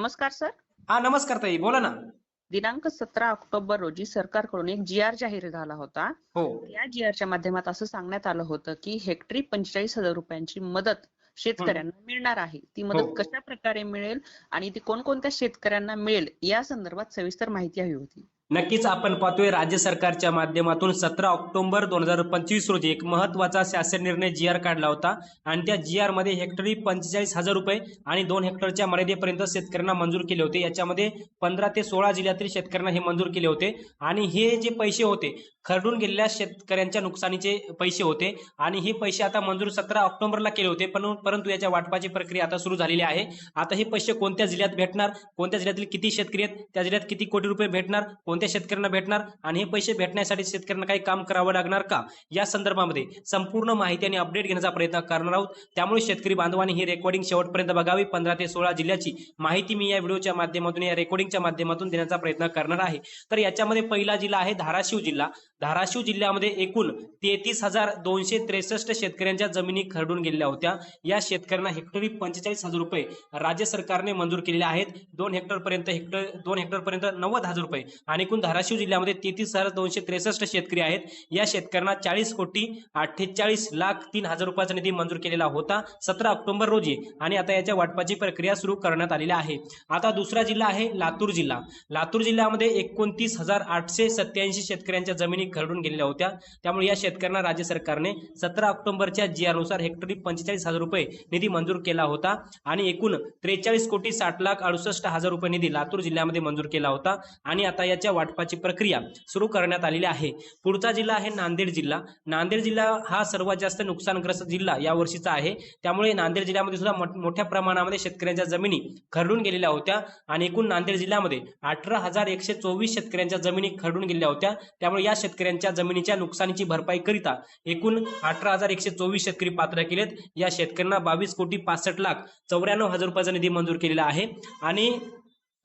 नमस्कार सर. हा नमस्कार ताई बोला ना. दिनांक सतरा ऑक्टोबर रोजी सरकारकडून एक जी आर जाहीर झाला होता. हो. या जी आरच्या माध्यमात असं सांगण्यात आलं होतं की हेक्टरी पंचेचाळीस हजार रुपयांची मदत शेतकऱ्यांना मिळणार आहे. ती हो. मदत कशा प्रकारे मिळेल आणि ती कोणकोणत्या शेतकऱ्यांना मिळेल या संदर्भात सविस्तर माहिती हवी होती. नक्कीच आपण पाहतोय राज्य सरकारच्या माध्यमातून सतरा ऑक्टोबर दोन हजार पंचवीस रोजी एक महत्त्वाचा शासन निर्णय जी आर काढला होता. आणि त्या जी आरमध्ये हेक्टरी पंचेचाळीस हजार रुपये आणि दोन हेक्टरच्या मर्यादेपर्यंत शेतकऱ्यांना मंजूर केले होते. याच्यामध्ये पंधरा ते सोळा जिल्ह्यातील शेतकऱ्यांना हे मंजूर केले होते. आणि हे जे पैसे होते खरडून गेलेल्या शेतकऱ्यांच्या नुकसानीचे पैसे होते. आणि हे पैसे आता मंजूर सतरा ऑक्टोबरला केले होते पण परंतु याच्या वाटपाची प्रक्रिया आता सुरू झालेली आहे. आता हे पैसे कोणत्या जिल्ह्यात भेटणार? कोणत्या जिल्ह्यातील किती शेतकरी आहेत? त्या जिल्ह्यात किती कोटी रुपये भेटणार? कोणत्या शेतकऱ्यांना भेटणार आणि हे पैसे भेटण्यासाठी शेतकऱ्यांना काही काम करावं लागणार का? या संदर्भामध्ये संपूर्ण माहिती आणि अपडेट घेण्याचा प्रयत्न करणार आहोत. त्यामुळे शेतकरी बांधवांनी ही रेकॉर्डिंग शेवटपर्यंत बघावी. पंधरा ते सोळा जिल्ह्याची माहिती मी या व्हिडिओच्या माध्यमातून या रेकॉर्डिंगच्या माध्यमातून देण्याचा प्रयत्न करणार आहे. तर याच्यामध्ये पहिला जिल्हा आहे धाराशिव जिल्हा. धाराशिव जिल्ह्यामध्ये एकूण तेहतीस हजार दोनशे त्रेसष्ट शेतकऱ्यांच्या जमिनी खरडून गेलेल्या होत्या. या शेतकऱ्यांना हेक्टरी पंचेचाळीस हजार रुपये राज्य सरकारने मंजूर केलेले आहेत. दोन हेक्टर पर्यंत हेक्टर दोन हेक्टर पर्यंत नव्वद हजार रुपये आणि एकूण धाराशिव जिल्ह्यामध्ये तेहतीस हजार दोनशे त्रेसष्ट शेतकरी आहेत. या शेतकऱ्यांना चाळीस कोटी अठ्ठेचाळीस लाख तीन हजार रुपयाचा निधी मंजूर केलेला होता सतरा ऑक्टोबर रोजी आणि आता याच्या वाटपाची प्रक्रिया सुरू करण्यात आलेली आहे. आता दुसरा जिल्हा आहे लातूर जिल्हा. लातूर जिल्ह्यामध्ये एकोणतीस हजार आठशे सत्याऐंशी शेतकऱ्यांच्या जमिनी खरडून गेलेल्या होत्या. त्यामुळे या शेतकऱ्यांना राज्य सरकारने सतरा ऑक्टोबरच्या जीआरनुसार हेक्टरी पंचेचाळीस हजार रुपये निधी मंजूर केला होता आणि एकूण त्रेचाळीस कोटी साठ लाख अडुसष्ट हजार रुपये निधी लातूर जिल्ह्यामध्ये मंजूर केला होता. आणि आता याच्या वाटपाची प्रक्रिया सुरू करण्यात आलेली आहे. पुढचा जिल्हा आहे नांदेड जिल्हा. नांदेड जिल्हा हा सर्वात जास्त नुकसानग्रस्त जिल्हा या वर्षीचा आहे. त्यामुळे नांदेड जिल्ह्यामध्ये सुद्धा मोठ- मोठ्या प्रमाणामध्ये शेतकऱ्यांच्या जमिनी खरडून गेलेल्या होत्या आणि एकूण नांदेड जिल्ह्यामध्ये अठरा हजार एकशे चोवीस शेतकऱ्यांच्या जमिनी खरडून गेलेल्या होत्या. त्यामुळे या शेतकऱ्यांच्या जमिनीच्या नुकसानीची भरपाई करिता एकूण अठरा हजार एकशे चोवीस शेतकरी पात्र केलेत. या शेतकऱ्यांना बावीस कोटी पासष्ट लाख चौऱ्याण्णव हजार रुपयाचा निधी मंजूर केलेला आहे. आणि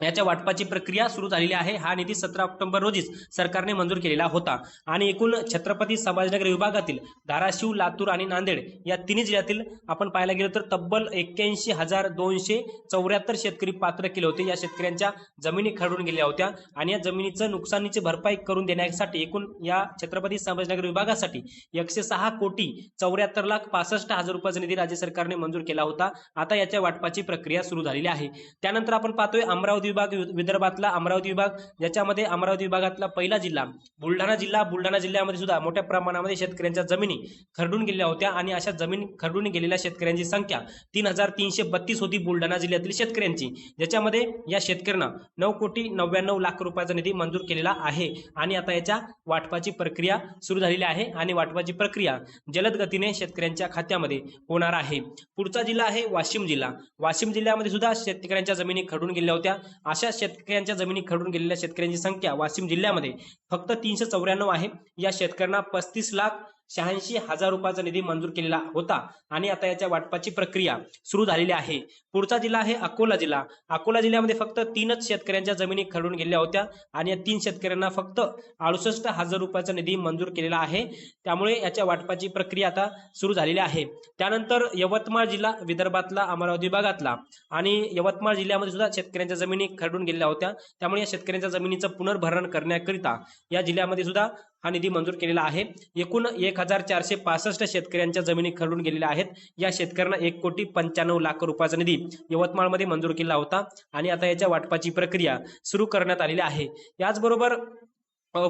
याच्या वाटपाची प्रक्रिया सुरू झालेली आहे. हा निधी सतरा ऑक्टोबर रोजीच सरकारने मंजूर केलेला होता. आणि एकूण छत्रपती संभाजीनगर विभागातील धाराशिव लातूर आणि नांदेड या तिन्ही जिल्ह्यातील आपण पाहायला गेलो तर तब्बल एक्क्याऐंशी हजार दोनशे चौऱ्याहत्तर शेतकरी पात्र केले होते. या शेतकऱ्यांच्या जमिनी खरडून गेल्या होत्या आणि या जमिनीचं नुकसानीची भरपाई करून देण्यासाठी एकूण या छत्रपती संभाजीनगर विभागासाठी एकशे सहा कोटी चौऱ्याहत्तर लाख पासष्ट हजार रुपयाचा निधी राज्य सरकारने मंजूर केला होता. आता याच्या वाटपाची प्रक्रिया सुरू झालेली आहे. त्यानंतर आपण पाहतोय अमरावती विभाग विदर्भातला अमरावती विभाग ज्याच्यामध्ये अमरावती विभागातला पहिला जिल्हा बुलढाणा जिल्हा बुलढाणा जिल्ह्यामध्ये सुद्धा मोठ्या प्रमाणामध्ये शेतकऱ्यांच्या जमिनी खरडून गेलेल्या होत्या आणि अशा जमीन खरडून गेलेल्या शेतकऱ्यांची संख्या तीन हजार तीनशे बत्तीस होती बुलढाणा जिल्ह्यातील शेतकऱ्यांची ज्याच्यामध्ये या शेतकऱ्यांना नऊ कोटी नव्याण्णव लाख रुपयाचा निधी मंजूर केलेला आहे आणि आता याच्या वाटपाची प्रक्रिया सुरू झालेली आहे आणि वाटपाची प्रक्रिया जलद गतीने शेतकऱ्यांच्या खात्यामध्ये होणार आहे. पुढचा जिल्हा आहे वाशिम जिल्हा. वाशिम जिल्ह्यामध्ये सुद्धा शेतकऱ्यांच्या जमिनी खडून गेल्या होत्या अशा शेतकऱ्यांच्या जमिनी खरडून गेलेल्या शेतकऱ्यांची संख्या वाशिम जिल्ह्यामध्ये फक्त तीनशे चौऱ्याण्णव आहे. या शेतकऱ्यांना पस्तीस लाख शहाऐंशी हजार रुपयाचा निधी मंजूर केलेला होता. आणि आता याच्या वाटपाची प्रक्रिया सुरू झालेली आहे. पुढचा जिल्हा आहे अकोला जिल्हा. अकोला जिल्ह्यामध्ये फक्त तीनच शेतकऱ्यांच्या जमिनी खरडून गेलेल्या होत्या. आणि या तीन शेतकऱ्यांना फक्त अडुसष्ट हजार रुपयाचा निधी मंजूर केलेला आहे. त्यामुळे याच्या वाटपाची प्रक्रिया आता सुरू झालेली आहे. त्यानंतर यवतमाळ जिल्हा विदर्भातला अमरावती विभागातला आणि यवतमाळ जिल्ह्यामध्ये सुद्धा शेतकऱ्यांच्या जमिनी खरडून गेलेल्या होत्या. त्यामुळे या शेतकऱ्यांच्या जमिनीचं पुनर्भरण करण्याकरिता या जिल्ह्यामध्ये सुद्धा हा निधी मंजूर केलेला आहे. एकूण एक एक हजार चारशे पासष्ट शेतकऱ्यांच्या जमिनी खरडून गेलेल्या आहेत. या शेतकऱ्यांना एक कोटी पंच्याण्णव लाख रुपयाचा निधी यवतमाळमध्ये मंजूर केला होता आणि आता याच्या वाटपाची प्रक्रिया सुरू करण्यात आलेली आहे. याचबरोबर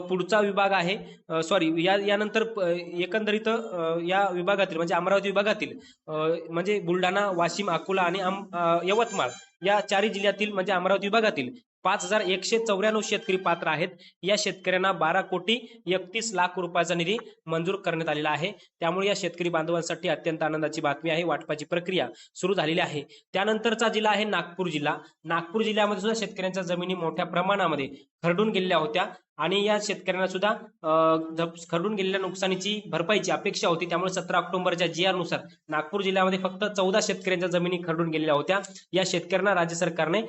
पुढचा विभाग आहे. सॉरी या यानंतर एकंदरीत या विभागातील म्हणजे अमरावती विभागातील म्हणजे बुलढाणा वाशिम अकोला आणि यवतमाळ या चारही जिल्ह्यातील म्हणजे अमरावती विभागातील पाच हजार एकशे चौऱ्याण्णव शेतकरी पात्र आहेत. या शेतकऱ्यांना बारा कोटी एकतीस लाख रुपयाचा निधी मंजूर करण्यात आलेला आहे. त्यामुळे या शेतकरी बांधवांसाठी अत्यंत आनंदाची बातमी आहे. वाटपाची प्रक्रिया सुरू झालेली आहे. त्यानंतरचा जिल्हा आहे नागपूर जिल्हा. नागपूर जिल्ह्यामध्ये सुद्धा शेतकऱ्यांच्या जमिनी मोठ्या प्रमाणामध्ये खरडून गेलेल्या होत्या. आणि या शेतकऱ्यांना सुद्धा खरडून गेलेल्या नुकसानीची भरपाईची अपेक्षा होती. त्यामुळे सतरा ऑक्टोबरच्या जी आरनुसार नागपूर जिल्ह्यामध्ये फक्त चौदा शेतकऱ्यांच्या जमिनी खरडून गेलेल्या होत्या. या शेतकऱ्यांना राज्य सरकारने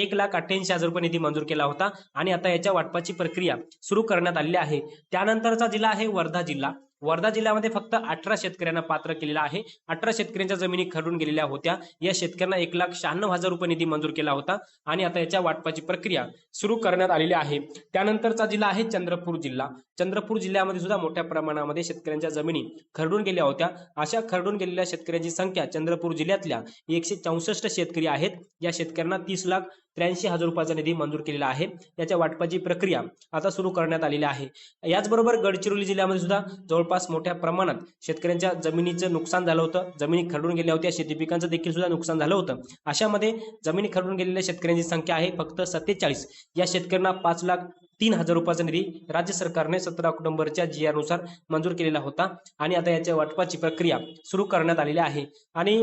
एक लाख अठ्ठ्याऐंशी हजार रुपये निधी मंजूर केला होता आणि आता याच्या वाटपाची प्रक्रिया सुरू करण्यात आलेली आहे. त्यानंतरचा जिल्हा आहे वर्धा जिल्हा. वर्धा जिल्ह्यामध्ये फक्त अठरा शेतकऱ्यांना पात्र केलेला आहे. अठरा शेतकऱ्यांच्या जमिनी खरडून गेलेल्या होत्या. या शेतकऱ्यांना एक लाख शहाण्णव हजार रुपये निधी मंजूर केला होता आणि आता याच्या वाटपाची प्रक्रिया सुरू करण्यात आलेली आहे. त्यानंतरचा जिल्हा आहे चंद्रपूर जिल्हा. चंद्रपूर जिल्ह्यामध्ये सुद्धा मोठ्या प्रमाणामध्ये शेतकऱ्यांच्या जमिनी खरडून गेल्या होत्या. अशा खरडून गेलेल्या शेतकऱ्यांची संख्या चंद्रपूर जिल्ह्यातल्या एकशे चौसष्ट शेतकरी आहेत. या शेतकऱ्यांना तीस लाख त्र्याऐंशी हजार रुपयाचा निधी मंजूर केलेला आहे. याच्या वाटपाची प्रक्रिया आता सुरू करण्यात आलेली आहे. याचबरोबर गडचिरोली जिल्ह्यामध्ये सुद्धा जवळपास मोठ्या प्रमाणात शेतकऱ्यांच्या जमिनीचं नुकसान झालं होतं. जमिनी खरडून गेल्या होत्या. शेती पिकांचं देखील सुद्धा नुकसान झालं होतं. अशामध्ये जमिनी खरडून गेलेल्या शेतकऱ्यांची संख्या आहे फक्त सत्तेचाळीस. या शेतकऱ्यांना पाच लाख तीन हजार रुपयाचा निधी राज्य सरकारने सतरा ऑक्टोबरच्या जी आरनुसार मंजूर केलेला होता. आणि आता याच्या वाटपाची प्रक्रिया सुरू करण्यात आलेली आहे. आणि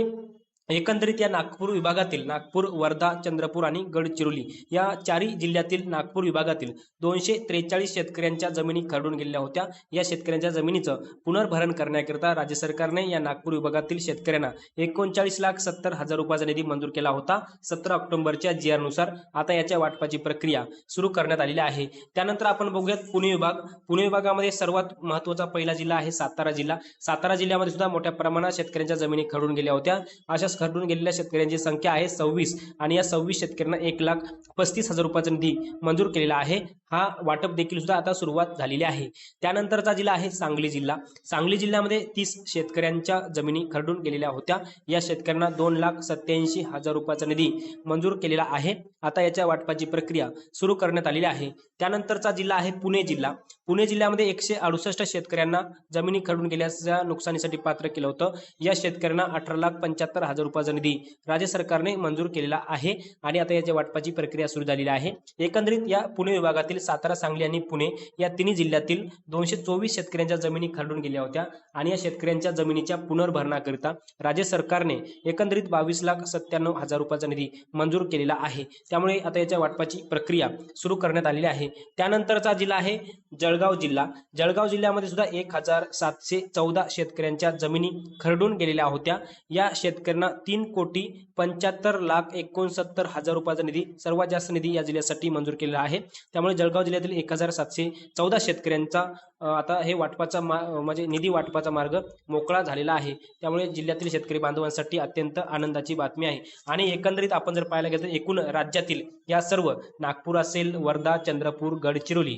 एकंदरीत या नागपूर विभागातील नागपूर वर्धा चंद्रपूर आणि गडचिरोली या चारही जिल्ह्यातील नागपूर विभागातील दोनशे त्रेचाळीस शेतकऱ्यांच्या जमिनी खरडून गेलेल्या होत्या. या शेतकऱ्यांच्या जमिनीचं पुनर्भरण करण्याकरिता राज्य सरकारने या नागपूर विभागातील शेतकऱ्यांना एकोणचाळीस लाख सत्तर हजार रुपयाचा निधी मंजूर केला होता. सतरा ऑक्टोबरच्या जी आरनुसार आता याच्या वाटपाची प्रक्रिया सुरू करण्यात आलेली आहे. त्यानंतर आपण बघूयात पुणे विभाग. पुणे विभागामध्ये सर्वात महत्त्वाचा पहिला जिल्हा आहे सातारा जिल्हा. सातारा जिल्ह्यामध्ये सुद्धा मोठ्या प्रमाणात शेतकऱ्यांच्या जमिनी खरडून गेल्या होत्या. अशा खरडून गेलेल्या शेतकऱ्यांची संख्या आहे सव्वीस आणि या सव्वीस शेतकऱ्यांना एक लाख पस्तीस हजार रुपयाचा निधी मंजूर केलेला आहे. हा वाटप देखील सुद्धा आता सुरुवात झालेली आहे. त्यानंतरचा जिल्हा आहे सांगली जिल्हा. सांगली जिल्ह्यामध्ये तीस शेतकऱ्यांच्या जमिनी खरडून गेलेल्या होत्या. या शेतकऱ्यांना दोन लाख सत्याऐंशी हजार रुपयाचा निधी मंजूर केलेला आहे. आता याच्या वाटपाची प्रक्रिया सुरू करण्यात आलेली आहे. त्यानंतरचा जिल्हा आहे पुणे जिल्हा. पुणे जिल्ह्यामध्ये एकशे अडुसष्ट शेतकऱ्यांना जमिनी खरडून गेल्याच्या नुकसानीसाठी पात्र केलं होतं. या शेतकऱ्यांना अठरा लाख पंच्याहत्तर हजार हजार रुपयाचा निधी राज्य सरकारने मंजूर केलेला आहे आणि आता याच्या वाटपाची प्रक्रिया सुरू झालेली आहे. एकंदरीत या पुणे विभागातील सातारा सांगली आणि पुणे या तिन्ही जिल्ह्यातील दोनशे चोवीस शेतकऱ्यांच्या जमिनी खरडून गेल्या होत्या आणि या शेतकऱ्यांच्या जमिनीच्या पुनर्भरणाकरिता राज्य सरकारने एकंदरीत बावीस लाख सत्त्याण्णव हजार रुपयाचा निधी मंजूर केलेला आहे. त्यामुळे आता याच्या वाटपाची प्रक्रिया सुरू करण्यात आलेली आहे. त्यानंतरचा जिल्हा आहे जळगाव जिल्हा. जळगाव जिल्ह्यामध्ये सुद्धा एक हजार सातशे चौदा शेतकऱ्यांच्या जमिनी खरडून गेलेल्या होत्या. या शेतकऱ्यांना तीन कोटी पंच्याहत्तर लाख एकोणसत्तर हजार रुपयाचा निधी सर्वात जास्त निधी या जिल्ह्यासाठी मंजूर केलेला आहे. त्यामुळे जळगाव जिल्ह्यातील एक हजार सातशे चौदा शेतकऱ्यांचा आता हे वाटपाचा म्हणजे निधी वाटपाचा मार्ग मोकळा झालेला आहे. त्यामुळे जिल्ह्यातील शेतकरी बांधवांसाठी अत्यंत आनंदाची बातमी आहे. आणि एकंदरीत आपण जर पाहायला गेलं तर एकूण राज्यातील या सर्व नागपूर असेल वर्धा चंद्रपूर गडचिरोली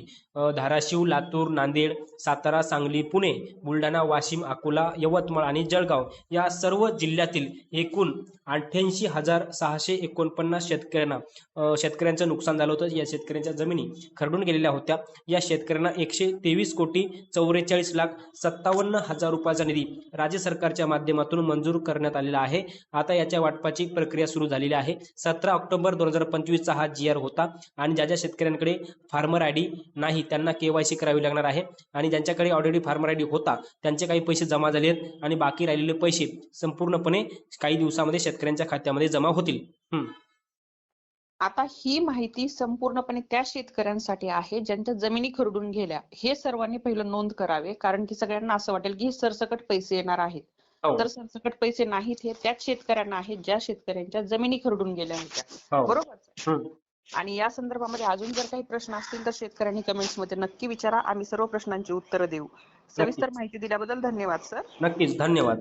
धाराशिव लातूर नांदेड सातारा सांगली पुणे बुलढाणा वाशिम अकोला यवतमाळ आणि जळगाव या सर्व जिल्ह्यातील एकूण अठ्ठ्याऐंशी हजार सहाशे एकोणपन्नास शेतकऱ्यांना शेतकऱ्यांचं नुकसान झालं होतं. या शेतकऱ्यांच्या जमिनी खरडून गेलेल्या होत्या. या शेतकऱ्यांना एकशे तेवीस कोटी चौवेचाळीस लाख सत्तावन्न हजार रुपयाचा निधी राज्य सरकारच्या माध्यमातून मंजूर करण्यात आलेला आहे. आता याच्या वाटपाची प्रक्रिया सुरू झालेली आहे. सतरा ऑक्टोबर दोन हजार पंचवीसचा हा जी आर होता आणि ज्या ज्या शेतकऱ्यांकडे फार्मर आय डी नाही त्यांना केवायसी करावी लागणार आहे. आणि ज्यांच्याकडे ऑलरेडी फार्मर आय डी होता त्यांचे काही पैसे जमा झाले आहेत आणि बाकी राहिलेले पैसे संपूर्णपणे काही दिवसामध्ये शेतकऱ्यांच्या खात्यामध्ये जमा होतील. आता ही माहिती संपूर्णपणे त्या शेतकऱ्यांसाठी आहे ज्यांच्या जमिनी खरडून गेल्या. हे सर्वांनी पहिलं नोंद करावे कारण की सगळ्यांना असं वाटेल की हे सरसकट पैसे येणार आहेत. हो. तर सरसकट पैसे नाहीत हे त्याच शेतकऱ्यांना आहेत ज्या शेतकऱ्यांच्या जमिनी खरडून गेल्या होत्या. हो. बरोबर. आणि या संदर्भामध्ये अजून जर काही प्रश्न असतील तर शेतकऱ्यांनी कमेंट्समध्ये नक्की विचारा. आम्ही सर्व प्रश्नांची उत्तरं देऊ. सविस्तर माहिती दिल्याबद्दल धन्यवाद सर. नक्कीच. धन्यवाद.